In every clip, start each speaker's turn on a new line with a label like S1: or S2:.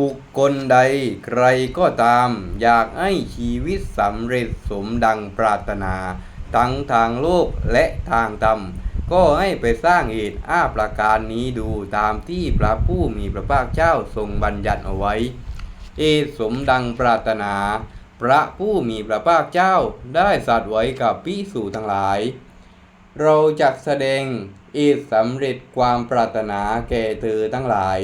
S1: บุคคลใดใครก็ตาม อยากให้ชีวิตสำเร็จสมดังปรารถนา ทั้งทางโลกและทางธรรม ก็ให้ไปสร้างเหตุอ้าประการนี้ดูตามที่พระผู้มีพระภาคเจ้าทรงบัญญัติเอาไว้ เอสมดังปรารถนา พระผู้มีพระภาคเจ้าได้สัตว์ไว้กับพิสูจทั้งหลาย เราจะแสดงเอตสำเร็จความปรารถนาแก่เธอทั้งหลาย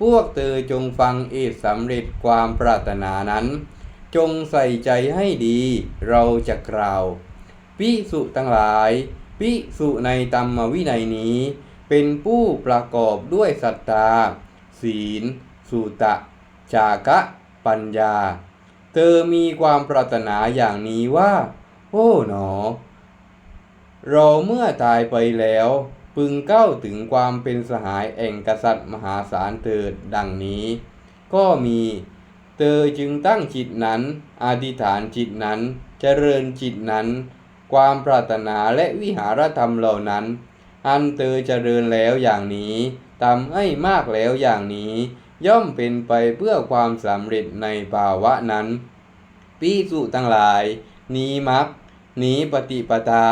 S1: พวกเธอจงฟังเอตสำเร็จความปรารถนานั้น จงใส่ใจให้ดี เราจะกล่าวพิสุทั้งหลาย พิสุในธรรมวินัยนี้ เป็นผู้ประกอบด้วยศรัทธา ศีล สุตะ จากะ ปัญญา เธอมีความปรารถนาอย่างนี้ว่า โอ้หนอ เราเมื่อตายไปแล้ว พึงเข้าถึงความเป็นสหายแห่งกษัตริย์มหาศาลเถิดดังนี้ ก็มีเธอจึงตั้งจิตนั้นอธิษฐานจิตนั้นเจริญจิตนั้น ความปรารถนาและวิหารธรรมเหล่านั้น อันเธอเจริญแล้วอย่างนี้ทำให้มากแล้วอย่างนี้ ย่อมเป็นไปเพื่อความสำเร็จในภาวะนั้น ปีสุทั้งหลาย นี้มักนี้ปฏิปทา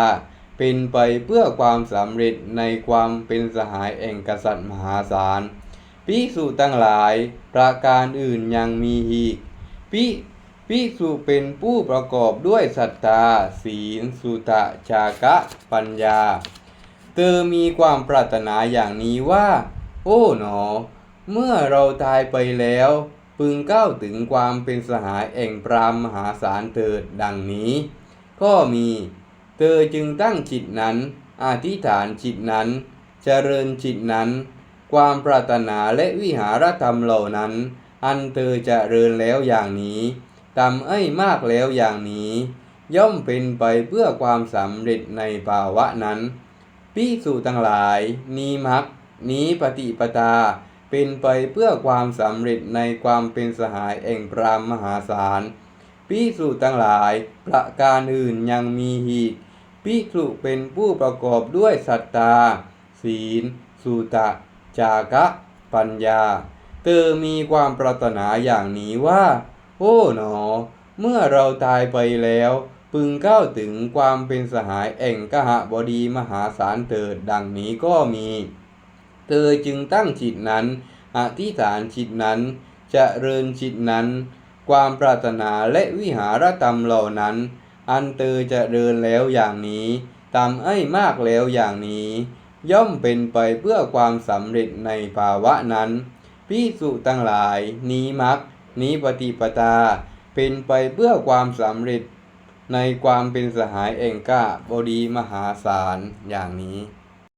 S1: เป็นไปเพื่อความสำเร็จในความเป็นสหายแห่งกษัตริย์มหาศาลภิกษุทั้งหลายประการอื่นยังมีอีกภิภิกษุเป็นผู้ประกอบด้วยศรัทธา ศีล สุตะจากะ ปัญญา เธอมีความปรารถนาอย่างนี้ว่า โอ้หนอ เมื่อเราตายไปแล้ว พึงก้าวถึงความเป็นสหายแห่งปรามมหาศาลเถิดดังนี้ ก็มี เธอจึงตั้งจิตนั้น อธิษฐานจิตนั้น เจริญจิตนั้น ความปรารถนาและวิหารธรรมเหล่านั้น อันเธอจะเริญแล้วอย่างนี้ทำให้มากแล้วอย่างนี้ ย่อมเป็นไปเพื่อความสำเร็จในภาวะนั้นพิสูจทั้งหลาย นี้มักนี้ปฏิปทาเป็นไปเพื่อความสำเร็จในความเป็นสหายแห่งพรามมหาศาล พิสูจทั้งหลาย ประการอื่นยังมีอีกพิสุเป็นผู้ประกอบด้วยศรัทธาศีลสุตะ จากะ ปัญญา เธอมีความปรารถนาอย่างนี้ว่า โอ้หนอ เมื่อเราตายไปแล้ว พึงเข้าถึงความเป็นสหายแห่งกหบดีมหาศาลเถิดดังนี้ก็มี เธอจึงตั้งจิตนั้น อธิษฐานจิตนั้นจะเริญจิตนั้น ความปรารถนาและวิหารธรรมเหล่านั้น อันเธอจะเดินแล้วอย่างนี้ทำให้มากแล้วอย่างนี้ ย่อมเป็นไปเพื่อความสำเร็จในภาวะนั้นพิสุทั้งหลาย นี้มักนี้ปฏิปทาเป็นไปเพื่อความสำเร็จ ในความเป็นสหายแองกาบดีมหาศาลอย่างนี้